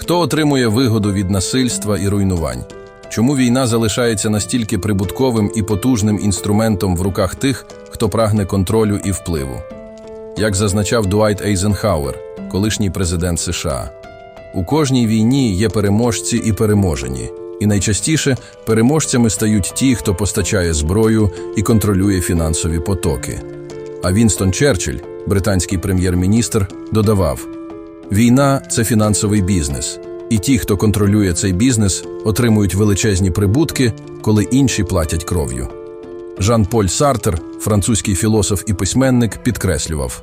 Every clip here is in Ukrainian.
Хто отримує вигоду від насильства і руйнувань? Чому війна залишається настільки прибутковим і потужним інструментом в руках тих, хто прагне контролю і впливу? Як зазначав Дуайт Ейзенхауер, колишній президент США, у кожній війні є переможці і переможені, і найчастіше переможцями стають ті, хто постачає зброю і контролює фінансові потоки. А Вінстон Черчилль, британський прем'єр-міністр, додавав: Війна це фінансовий бізнес, і ті, хто контролює цей бізнес, отримують величезні прибутки, коли інші платять кров'ю. Жан-Поль Сартер, французький філософ і письменник, підкреслював: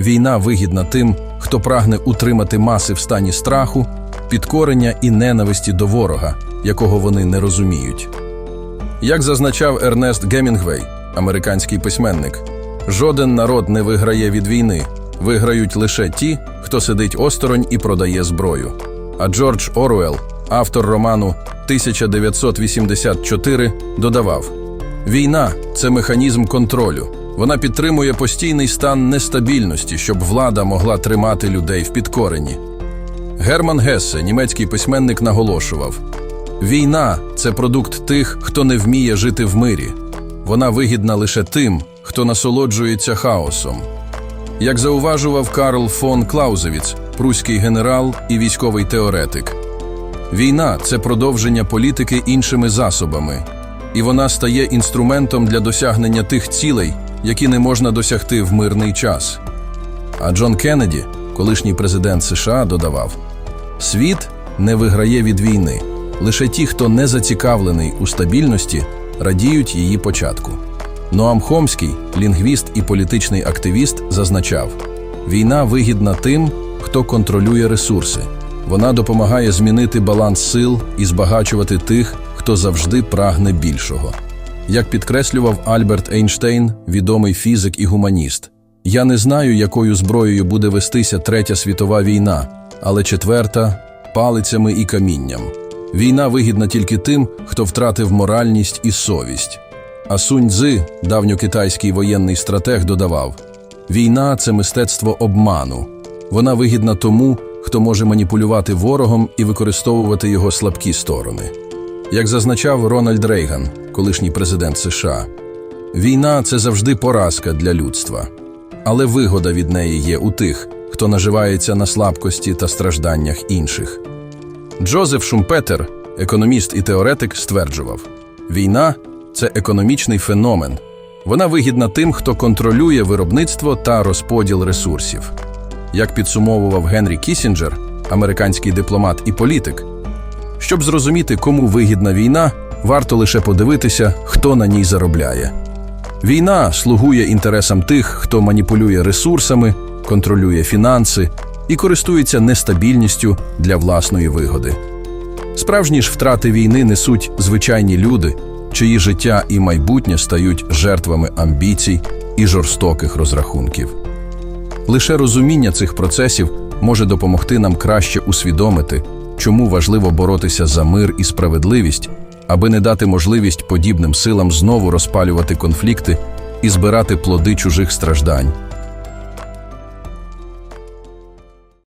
війна вигідна тим, хто прагне утримати маси в стані страху, підкорення і ненависті до ворога, якого вони не розуміють. Як зазначав Ернест Гемінгвей, американський письменник, жоден народ не виграє від війни, виграють лише ті, хто сидить осторонь і продає зброю. А Джордж Оруел, автор роману 1984, додавав: Війна це механізм контролю. Вона підтримує постійний стан нестабільності, щоб влада могла тримати людей в підкоренні. Герман Гессе, німецький письменник, наголошував: Війна це продукт тих, хто не вміє жити в мирі. Вона вигідна лише тим, хто насолоджується хаосом. Як зауважував Карл фон Клаузевіц, пруський генерал і військовий теоретик, війна це продовження політики іншими засобами, і вона стає інструментом для досягнення тих цілей, які не можна досягти в мирний час. А Джон Кеннеді, колишній президент США, додавав: світ не виграє від війни. Лише ті, хто не зацікавлений у стабільності, радіють її початку. Ноам Хомський, лінгвіст і політичний активіст, зазначав: війна вигідна тим, хто контролює ресурси. Вона допомагає змінити баланс сил і збагачувати тих, хто завжди прагне більшого. Як підкреслював Альберт Ейнштейн, відомий фізик і гуманіст, я не знаю, якою зброєю буде вестися Третя світова війна, але четверта палицями і камінням. Війна вигідна тільки тим, хто втратив моральність і совість. А Сунь Цзи, давньокитайський воєнний стратег, додавав: війна це мистецтво обману. Вона вигідна тому, хто може маніпулювати ворогом і використовувати його слабкі сторони. Як зазначав Рональд Рейган, колишній президент США, війна це завжди поразка для людства, але вигода від неї є у тих, хто наживається на слабкості та стражданнях інших. Джозеф Шумпетер, економіст і теоретик, стверджував: війна це економічний феномен. Вона вигідна тим, хто контролює виробництво та розподіл ресурсів. Як підсумовував Генрі Кісінджер, американський дипломат і політик, щоб зрозуміти, кому вигідна війна, варто лише подивитися, хто на ній заробляє. Війна слугує інтересам тих, хто маніпулює ресурсами, контролює фінанси і користується нестабільністю для власної вигоди. Справжні ж втрати війни несуть звичайні люди, чиї життя і майбутнє стають жертвами амбіцій і жорстоких розрахунків. Лише розуміння цих процесів може допомогти нам краще усвідомити, чому важливо боротися за мир і справедливість, аби не дати можливість подібним силам знову розпалювати конфлікти і збирати плоди чужих страждань.